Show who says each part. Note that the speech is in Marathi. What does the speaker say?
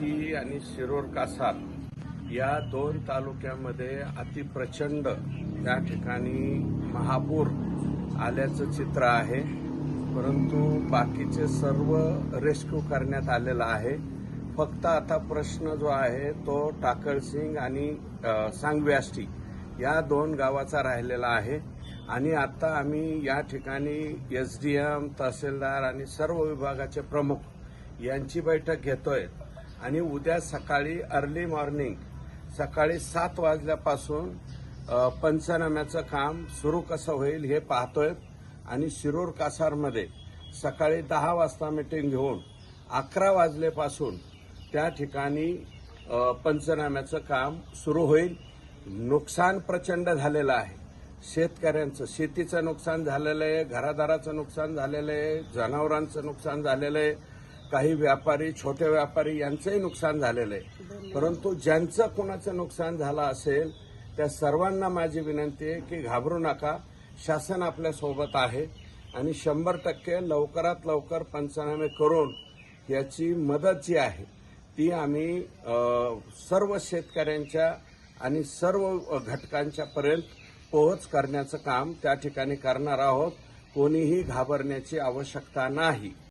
Speaker 1: डी आणि शिरोर कासार या दोन तालुक्यामध्ये अतिप्रचंड त्या ठिकाणी महापूर आल्याचं चित्र आहे. परंतु बाकीचे सर्व रेस्क्यू करण्यात आलेला आहे. फक्त आता प्रश्न जो आहे तो टाकळसिंग आणि सांगव्यास्टी सांगव्याष्टी या दोन गावाचा राहिलेला आहे. आणि आता आम्ही या ठिकाणी एस डी एम तहसीलदार आणि सर्व विभागाचे प्रमुख यांची बैठक घेतोय. आणि उद्या सकाळी अर्ली मॉर्निंग सकाळी सात वाजल्यापासून पंचनाम्याचं काम सुरू कसं होईल हे पाहतोय. आणि शिरूर कासारमध्ये सकाळी दहा वाजता मिटिंग घेऊन अकरा वाजल्यापासून त्या ठिकाणी पंचनाम्याचं काम सुरू होईल. नुकसान प्रचंड झालेलं आहे. शेतकऱ्यांचं शेतीचं नुकसान झालेलं आहे घरादाराचं नुकसान झालेलं आहे जनावरांचं नुकसान झालेलं आहे. काही व्यापारी छोटे व्यापारी यांचंही नुकसान झालेलं आहे. परंतु ज्यांचं कुणाचं नुकसान झालं असेल त्या सर्वांना माझी विनंती आहे की घाबरू नका. शासन आपल्यासोबत आहे आणि शंभर टक्के लवकरात लवकर पंचनामे करून याची मदत जी आहे ती आम्ही सर्व शेतकऱ्यांच्या आणि सर्व घटकांच्या पर्यंत पोहोच करण्याचं काम त्या ठिकाणी करणार आहोत. कोणीही घाबरण्याची आवश्यकता नाही.